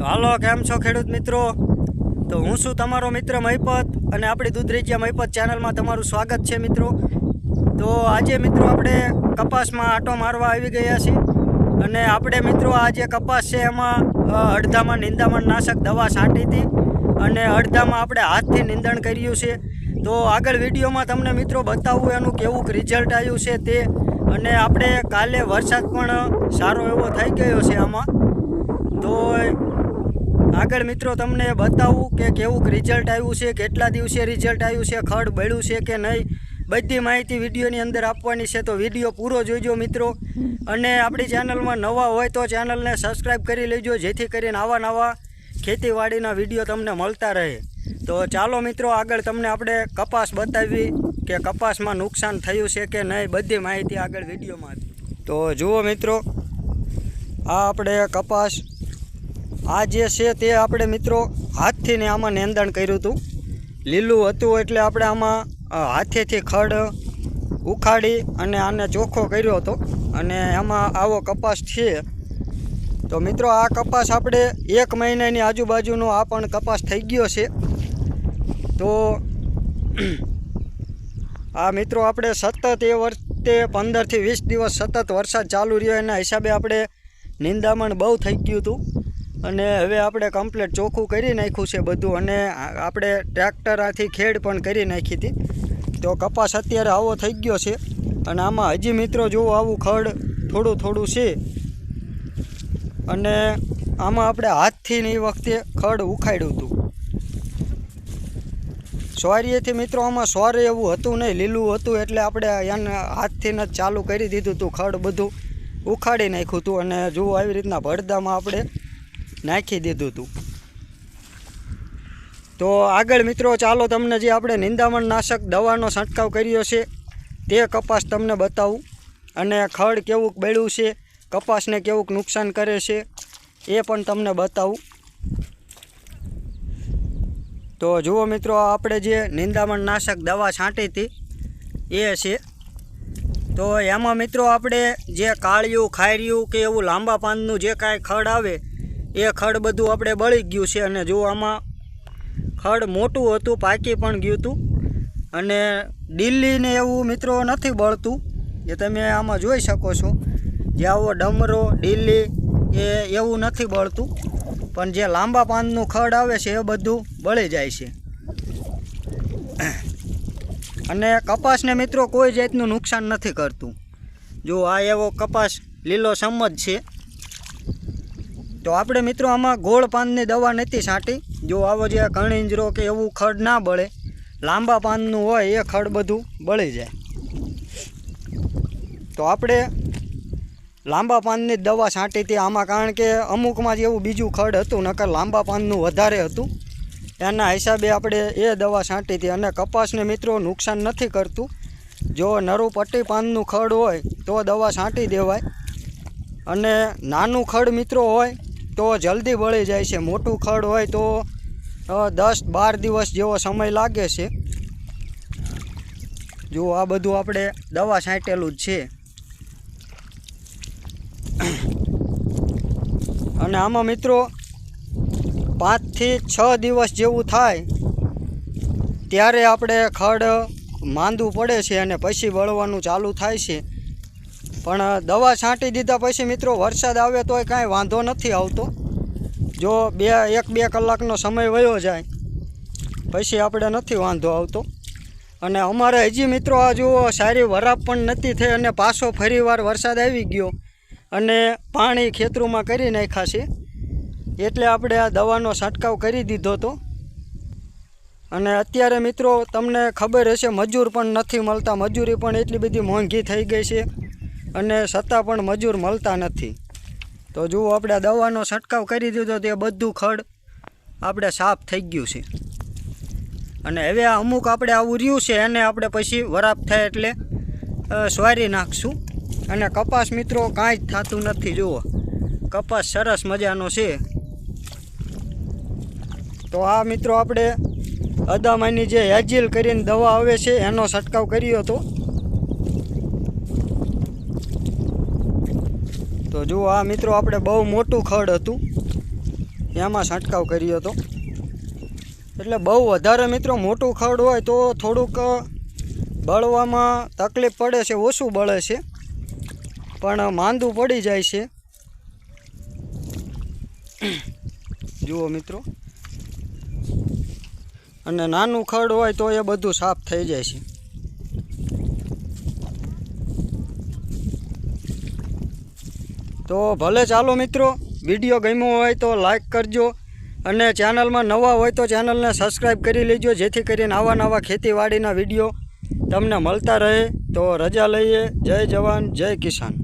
તો હાલો, કેમ છો ખેડૂત મિત્રો? તો હું છું તમારો મિત્ર મહિપત અને આપણી દૂધરેજિયા મહિપત ચેનલમાં તમારું સ્વાગત છે મિત્રો. તો આજે મિત્રો આપણે કપાસમાં આટો મારવા આવી ગયા છીએ અને આપણે મિત્રો આ જે કપાસ છે એમાં અડધામાં નિંદામણ નાશક દવા છાંટી હતી અને અડધામાં આપણે હાથથી નિંદણ કર્યું છે. તો આગળ વિડીયોમાં તમને મિત્રો બતાવવું એનું કેવું રિઝલ્ટ આવ્યું છે તે અને આપણે કાલે વરસાદ પણ સારો એવો થઈ ગયો છે આમાં. તો આગળ મિત્રો તમને બતાવું કે કેવું રિઝલ્ટ આવ્યું છે, કેટલા દિવસે રિઝલ્ટ આવ્યું છે, ખડ બળ્યું છે કે નહીં, બધી માહિતી વિડીયોની અંદર આપવાની છે, તો વીડિયો પૂરો જોઈજો મિત્રો. અને આપણી ચેનલમાં નવા હોય તો ચેનલને સબસ્ક્રાઈબ કરી લેજો, જેથી કરીને આવા નવા ખેતીવાડીના વીડિયો તમને મળતા રહે. તો ચાલો મિત્રો, આગળ તમને આપણે કપાસ બતાવી કે કપાસમાં નુકસાન થયું છે કે નહીં, બધી માહિતી આગળ વિડીયોમાં તો જુઓ મિત્રો, આ આપણે કપાસ આ જે છે તે આપણે મિત્રો હાથથી ને આમાં નેંદણ કર્યું હતું. લીલું હતું એટલે આપણે આમાં હાથેથી ખડ ઉખાડી અને આને ચોખ્ખો કર્યો હતો. અને એમાં આવો કપાસ છે. તો મિત્રો આ કપાસ આપણે એક મહિનાની આજુબાજુનો આ પણ કપાસ થઈ ગયો છે. તો આ મિત્રો આપણે સતત એ વર્ષે પંદરથી વીસ દિવસ સતત વરસાદ ચાલુ રહ્યો એના હિસાબે આપણે નિંદામણ બહુ થઈ ગયું હતું. અને હવે આપણે કમ્પ્લીટ ચોખ્ખું કરી નાખ્યું છે બધું અને આપણે ટ્રેક્ટરથી ખેડ પણ કરી નાખી હતી. તો કપાસ અત્યારે આવો થઈ ગયો છે અને આમાં હજી મિત્રો જુઓ આવું ખડ થોડું થોડું છે અને આમાં આપણે હાથથી ને એ વખતે ખડ ઉખાડ્યું હતું. સોરીએથી મિત્રો આમાં સોરે એવું હતું નહીં, લીલું હતું એટલે આપણે એને હાથથી જ ચાલુ કરી દીધું હતું ખડ બધું ઉખાડી નાખ્યું હતું અને જુઓ આવી રીતના ભડદામાં આપણે નાખી દીધું હતું તો આગળ મિત્રો, ચાલો તમને જે આપણે નિંદામણ નાશક દવાનો છંટકાવ કર્યો છે, તે કપાસ તમને બતાવું. અને ખડ કેવું બળ્યું છે, કપાસને કેવું નુકસાન કરે છે, એ પણ તમને બતાવું. તો જુઓ મિત્રો, આપણે જે નિંદામણ નાશક દવા છાંટી હતી, એ છે. તો એમાં મિત્રો, આપણે જે કાળિયું, ખાયરિયું કે એવું લાંબા પાનનું જે કાંઈ ખડ આવે એ ખડ બધું આપણે બળી ગયું છે અને જો આમાં ખડ મોટું હતું, પાકી પણ ગયું હતું. અને દિલ્હીને એવું મિત્રો નથી બળતું જે તમે આમાં જોઈ શકો છો. જે આવો ડમરો, દિલ્હી, એ એવું નથી બળતું. પણ જે લાંબા પાનનું ખડ આવે છે, એ બધું બળી જાય છે. અને કપાસને મિત્રો કોઈ જાતનું નુકસાન નથી કરતું. જો આ એવો કપાસ લીલો સમજ છે તો આપણે મિત્રો આમાં ગોળ પાનની દવા નથી છાંટી. જો આવો જે કણિંજરો કે એવું ખડ ના બળે, લાંબા પાનનું હોય એ ખડ બધું બળી જાય. તો આપણે લાંબા પાનની દવા છાંટી હતી. આમાં કારણ કે અમુકમાં જ એવું બીજું ખડ હતું, નકર લાંબા પાનનું વધારે હતું. એના હિસાબે આપણે એ દવા છાંટી હતી અને કપાસને મિત્રો નુકસાન નથી કરતું. જો નરું પટ્ટી પાનનું ખડ હોય તો દવા છાંટી દેવાય. અને નાનું ખડ મિત્રો હોય તો જલ્દી બળી જાય છે. મોટું ખડ હોય તો દસ બાર દિવસ જેવો સમય લાગે છે. જો આ બધું આપણે દવા છાંટેલું જ છે. અને આમાં મિત્રો પાંચથી છ દિવસ જેવું થાય, ત્યારે આપણે ખડ માંદું પડે છે અને પછી બળવાનું ચાલુ થાય છે. પણ દવા છાંટી દીધા પછી મિત્રો વરસાદ આવે તોય કાંઈ વાંધો નથી આવતો. જો બે, એક, બે કલાકનો સમય વયો જાય, પછી આપણે નથી વાંધો આવતો. અને અમારે હજી મિત્રો આ જુઓ, સારી વરાપ પણ નથી થઈ અને પાછો ફરીવાર વરસાદ આવી ગયો. અને પાણી ખેતરોમાં કરી નાખ્યા છે. એટલે આપણે આ દવાનો છંટકાવ કરી દીધો હતો અને અત્યારે મિત્રો તમને ખબર હશે, મજૂર પણ નથી મળતા. મજૂરી પણ એટલી બધી મોંઘી થઈ ગઈ છે. અને છતાં પણ મજૂર મળતા નથી. તો જુઓ, આપણે દવાનો છંટકાવ કરી દીધો, તે બધું ખડ આપણે સાફ થઈ ગયું છે. અને હવે અમુક આપણે આવું રહ્યું છે, એને આપણે પછી વરાપ થાય એટલે સ્વારી નાખશું. અને કપાસ મિત્રો, કાંઈ જ થતું નથી, જુઓ. કપાસ સરસ મજાનો છે. તો આ મિત્રો આપણે અદામાની જે હેજિલ કરીને દવા આવે છે, એનો છંટકાવ કર્યો હતો. તો જુઓ, આ મિત્રો આપણે બહુ મોટું ખડ હતું. એમાં છંટકાવ કર્યો હતો. એટલે બહુ વધારે મિત્રો મોટું ખડ હોય તો થોડુંક બળવામાં તકલીફ પડે છે, ઓછું બળે છે. પણ માંદું પડી જાય છે. જુઓ મિત્રો. અને નાનું ખડ હોય તો એ બધું સાફ થઈ જાય છે. તો ભલે ચાલો મિત્રો વીડિયો ગમ્યો હોય તો લાઈક કરજો અને ચેનલમાં નવા હોય તો ચેનલને સબસ્ક્રાઈબ કરી લેજો, જેથી કરીને આવા નવા ખેતીવાડીના વીડિયો તમને મળતા રહે. તો રજા લઈએ. જય જવાન, જય કિસાન.